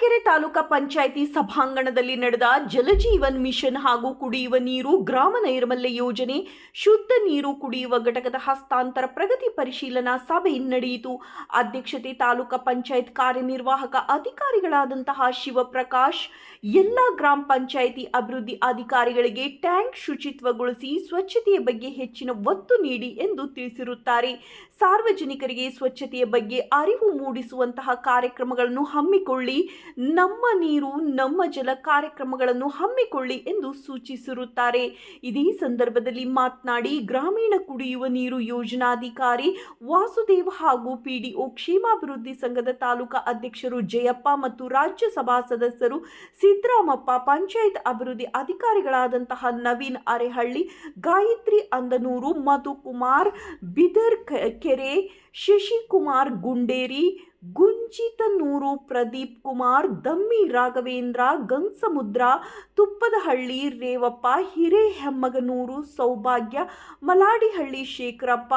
ಚಳ್ಳಕೆರೆ ತಾಲೂಕಾ ಪಂಚಾಯಿತಿ ಸಭಾಂಗಣದಲ್ಲಿ ನಡೆದ ಜಲಜೀವನ್ ಮಿಷನ್ ಹಾಗೂ ಕುಡಿಯುವ ನೀರು ಗ್ರಾಮ ನೈರ್ಮಲ್ಯ ಯೋಜನೆ ಶುದ್ಧ ನೀರು ಕುಡಿಯುವ ಘಟಕದ ಹಸ್ತಾಂತರ ಪ್ರಗತಿ ಪರಿಶೀಲನಾ ಸಭೆ ನಡೆಯಿತು. ಅಧ್ಯಕ್ಷತೆ ತಾಲೂಕಾ ಪಂಚಾಯತ್ ಕಾರ್ಯನಿರ್ವಾಹಕ ಅಧಿಕಾರಿಗಳಾದಂತಹ ಶಿವಪ್ರಕಾಶ್, ಎಲ್ಲ ಗ್ರಾಮ ಪಂಚಾಯಿತಿ ಅಭಿವೃದ್ಧಿ ಅಧಿಕಾರಿಗಳಿಗೆ ಟ್ಯಾಂಕ್ ಶುಚಿತ್ವಗೊಳಿಸಿ ಸ್ವಚ್ಛತೆಯ ಬಗ್ಗೆ ಹೆಚ್ಚಿನ ಒತ್ತು ನೀಡಿ ಎಂದು ತಿಳಿಸಿರುತ್ತಾರೆ. ಸಾರ್ವಜನಿಕರಿಗೆ ಸ್ವಚ್ಛತೆಯ ಬಗ್ಗೆ ಅರಿವು ಮೂಡಿಸುವಂತಹ ಕಾರ್ಯಕ್ರಮಗಳನ್ನು ಹಮ್ಮಿಕೊಳ್ಳಿ, ನಮ್ಮ ನೀರು, ನಮ್ಮ ಜಲ ಕಾರ್ಯಕ್ರಮಗಳನ್ನು ಹಮ್ಮಿಕೊಳ್ಳಿ ಎಂದು ಸೂಚಿಸಿರುತ್ತಾರೆ. ಇದೇ ಸಂದರ್ಭದಲ್ಲಿ ಮಾತನಾಡಿ, ಗ್ರಾಮೀಣ ಕುಡಿಯುವ ನೀರು ಯೋಜನಾಧಿಕಾರಿ ವಾಸುದೇವ್ ಹಾಗೂ ಪಿಡಿಒ ಕ್ಷೇಮಾಭಿವೃದ್ಧಿ ಸಂಘದ ತಾಲೂಕಾ ಅಧ್ಯಕ್ಷರು ಜಯಪ್ಪ ಮತ್ತು ರಾಜ್ಯಸಭಾ ಸದಸ್ಯರು ಸಿದ್ದರಾಮಪ್ಪ, ಪಂಚಾಯತ್ ಅಭಿವೃದ್ಧಿ ಅಧಿಕಾರಿಗಳಾದಂತಹ ನವೀನ್ ಅರೆಹಳ್ಳಿ, ಗಾಯತ್ರಿ ಅಂದನೂರು, ಮಧುಕುಮಾರ್, ಬಿದರ್ ಕೆರೆ ಶಶಿಕುಮಾರ್ ಗುಂಡೇರಿ ಗುಂಜಿತನೂರು ಪ್ರದೀಪ್ ಕುಮಾರ್, ದಮ್ಮಿ ರಾಘವೇಂದ್ರ, ಗಂಗಸಮುದ್ರ, ತುಪ್ಪದಹಳ್ಳಿ, ರೇವಪ್ಪ, ಹಿರೇಹೆಮ್ಮಗನೂರು, ಸೌಭಾಗ್ಯ, ಮಲಾಡಿಹಳ್ಳಿ ಶೇಖರಪ್ಪ,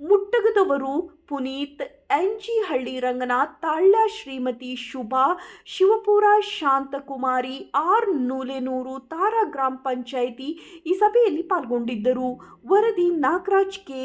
ಮುಟ್ಟಗದವರು ಪುನೀತ್, ಎನ್ಜಿಹಳ್ಳಿ ರಂಗನಾಥ್, ತಾಳ್ಯ ಶ್ರೀಮತಿ ಶುಭಾ, ಶಿವಪುರ ಶಾಂತಕುಮಾರಿ, ಆರ್ ನೂಲೆನೂರು, ತಾರಾ ಗ್ರಾಮ ಪಂಚಾಯಿತಿ ಈ ಸಭೆಯಲ್ಲಿ ಪಾಲ್ಗೊಂಡಿದ್ದರು. ವರದಿ ನಾಗರಾಜ್ ಕೆ.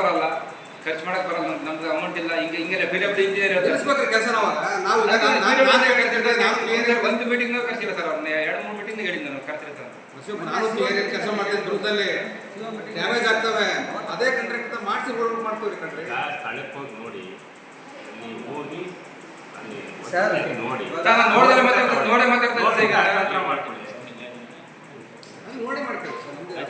ಬರಲ್ಲ ಖರ್ಚು ಮಾಡಕ್ ಬರಲ್ಲ ನಮ್ಗೆ ಅಮೌಂಟ್ ಇಲ್ಲ. ಹಿಂಗೆ ಹಿಂಗೆಲ್ಲ ಬೇರೆ ಬೇರೆ ಇಂಜಿನಿಯರ್ ತಿಳಿಸ್ಬೇಕ್ರಿ ಕೆಲಸ ನಾವು ಒಂದು ಮೀಟಿಂಗ್ ಕರ್ಸಿಲ್ಲ ಸರ್ ಅವ್ರನ್ನ. ಎರಡು ಮೂರು ಮೀಟಿಂಗ್ ಹೇಳಿದ್ ನಾನು ಕರ್ಸಿಲ್ಲ ಸರ್ ನಾನು ಕೆಲಸ ಮಾಡ್ತೀನಿ ದುರ್ಗದಲ್ಲಿ ಡ್ಯಾಮೇಜ್ ಆಗ್ತವೆ. ಅದೇ ಕಾಂಟ್ರಾಕ್ಟ್ ಮಾಡಿಸಿ ರೋಡ್ ಮಾಡ್ತೀವಿ ಕಣ್ರಿ ಈಗ ಸ್ಥಳಕ್ಕೆ ಹೋಗಿ ನೋಡಿ. ಅಲ್ಲಿ ಹೋಗಿ ಅಲ್ಲಿ ಸರ್. ನೋಡಿ ನೋಡಿದ್ರೆ ಮಾತಾಡ್ತಾ ನೋಡೇ ಮಾತಾಡ್ತಾ ಇದ್ದೆ ಮಾಡ್ಕೊಳ್ಳಿ ನೋಡಿ ನಮ್ದು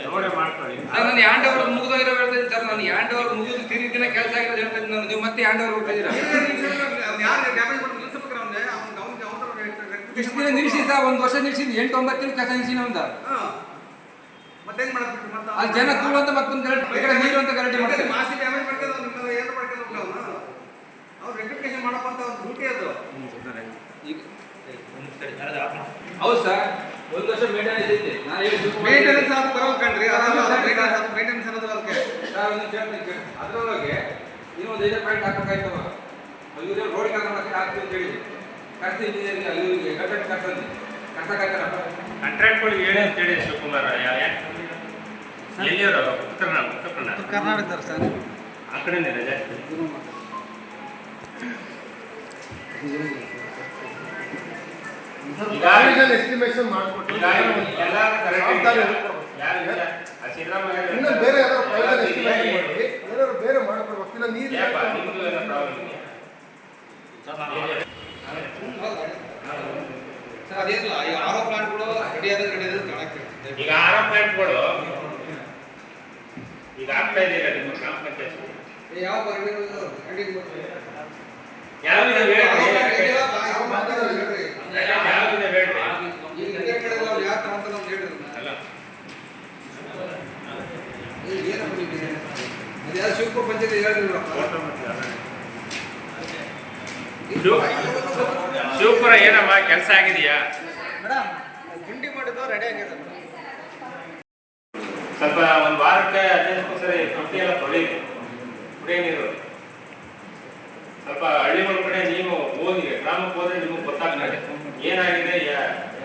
ನೋಡೇ ಮಾಡ್ಕೊಳ್ಳಿ. ನಾನು ಹ್ಯಾಂಡ್ ಓವರ್ ಮುಗಿದೋಗಿರೋ ಹೇಳ್ತಾ ಇದ್ದೀನಿ ಸರ್. ನಾನು ಹ್ಯಾಂಡ್ ಓವರ್ ಮುಗಿದು ತಿರಿ ದಿನ ಕೆಲಸ ಆಗಿರೋದು ಹೇಳ್ತಾ ಇದ್ದೀನಿ ನಾನು. ನೀವು ಮತ್ತೆ ಹ್ಯಾಂಡ್ ಓವರ್ ಹೋಗ್ತಾ ಇದ್ದೀರಾ ಇಷ್ಟು ದಿನ ನಿಲ್ಲಿಸಿ ಸರ್ ಒಂದು ವರ್ಷ ನಿಲ್ಲಿಸಿದ್ದು ಎಂಟು ಒಂಬತ್ತು ದಿನ ಕೆಲಸ ನಿಲ್ಲಿಸಿ ನಮ್ದು ಅಲ್ಲಿ ಜನ ತೂಳು ಅಂತ ಮತ್ತೊಂದು ಗಲಾಟೆ ಈ ಕಡೆ ನೀರು ಅಂತ ಗಲಾಟೆ ಮಾಡ್ತಾರೆ. ಹೌದು ಸರ್. ಒಂದು ವರ್ಷ ಮೇಂಟೆನೆನ್ಸ್ ಐತೆ. ನಾನು ಹೇಳಿ ಮೇಂಟೆನೆನ್ಸ್ ಅದು ಬರೋದು ಕಣ್ರಿ. ಅದಲ್ಲ ಮೇಂಟೆನೆನ್ಸ್ ಅನ್ನೋದಿಲ್ಲ ಅದಕ್ಕೆ. ಸರ್ ಒಂದು ಕೇಳ್ತೀನಿ ಕೇಳಿ ಅದರೊಳಗೆ ನೀವು ಒಂದು ಐದು ಪಾಯಿಂಟ್ ಹಾಕಬೇಕಾಯ್ತವ ಇವ್ರು ರೋಡ್ ಮಾಡಕ್ಕೆ ಹಾಕ್ತೀವಿ ಅಂತ ಹೇಳಿ ಕರ್ಸಿ ಇಂಜಿನಿಯರಿಂಗ್ ಅಲ್ಲಿ ಕಟ್ಟಡ ಕರ್ಸಂದು. ಕಾಂಟ್ರಾಕ್ಟ್ ಕಾಂಟ್ರಾಕ್ಟ್ಗಳಿಗೆ ಹೇಳಿ ಅಂತ ಹೇಳಿ ಶಿವಕುಮಾರ್ ಎಲ್ಲಿಯವರು ಉತ್ತರ ಕರ್ನಾಟಕ ಉತ್ತರ ಕರ್ನಾಟಕ. ಕರ್ನಾಟಕದವ್ರು ಸರ್. ಆ ಕಡೆನೇ ಜಾಸ್ತಿ. Estimation ಮಾಡ್ಬಿಟ್ಟು ಇನ್ನು ಬೇರೆ ಯಾರೋ ಪ್ರೈವೇಟ್ ಎಸ್ಟಿಮೇಷನ್? ಮಾಡಿ. ಏನಾದ್ರು ಬೇರೆ ಮಾಡ್ಕೊಡ್ಬೇಕು. ಇಲ್ಲ ನೀರು ಸರ್ ಅದೇನಿಲ್ಲ ಈಗ ಆರೋ ಪ್ಲಾಂಟ್ಗಳು ರೆಡಿ ಆದ್ರೆ ರೆಡಿ ಆದ್ರೆ ಕಾಣಕ್ಕೆ ಈಗ ಆರೋ ಪಾಯಿಂಟ್ಗಳು ಈಗ ಆಗ್ತಾ ಇದೆಯಲ್ಲ ನಿಮ್ಮ ಗ್ರಾಮ ಪಂಚಾಯತ್ ಯಾವ ಹೇಳಿ. ಯಾವ ಹಿಂಗೆ ಶಿವಕುಮಾರ್ ಪಂಚಾಯತ್. ಶಿವ- ಶಿವಪುರ ಏನಮ್ಮ ಕೆಲಸ ಆಗಿದೆಯಾ? ಮೇಡಮ್ ಗುಂಡಿ ಮಾಡಿದ್ದು ರೆಡಿ ಆಗಿದೆ. ಸ್ವಲ್ಪ ಒಂದು ವಾರಕ್ಕೆ ಹದಿನೈದು ಸರಿ ತೊಟ್ಟಿ ಎಲ್ಲ ತೊಳಿರಿ. ಕುಡಿಯೋ ನೀರು. ಸ್ವಲ್ಪ ಹಳ್ಳಿಗಳ ಕಡೆ ನೀವು ಏನಾಗಿದೆ?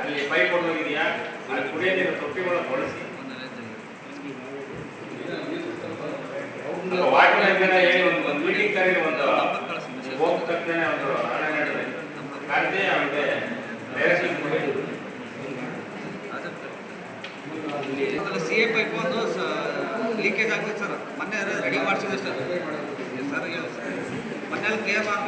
ಅಲ್ಲಿ ಪೈಪ್ ಹೋಗಿದೆಯಾ ಅಲ್ಲಿ ಕುಡಿಯೋ ನೀರು ತೊಟ್ಟಿಗಳು ಬಳಸಿ. ವಾಟರ್ ಹೇಳಿ ಒಂದು ಒಂದು ಮೀಟಿಂಗ್ ಕರೀರಿ ಒಂದು ಹೋದ ತಕ್ಷಣ ಒಂದು ಹಣ ನೀಡಿದೆ. ಕರೆದಿ ಅವನಿಗೆ ಡೈರೆಕ್ಷನ್ ಕೊಡಿ. ಸಿ ಎ ಪೈಪ್ ಒಂದು ಲೀಕೇಜ್ ಆಗ್ತದೆ ಸರ್ ಮೊನ್ನೆ ರೆಡಿ ಮಾಡಿಸಿದೆ ಸರ್ ಸರ್ ಮೊನ್ನೆ ಕ್ಲಿಯರ್ ಮಾಡಿ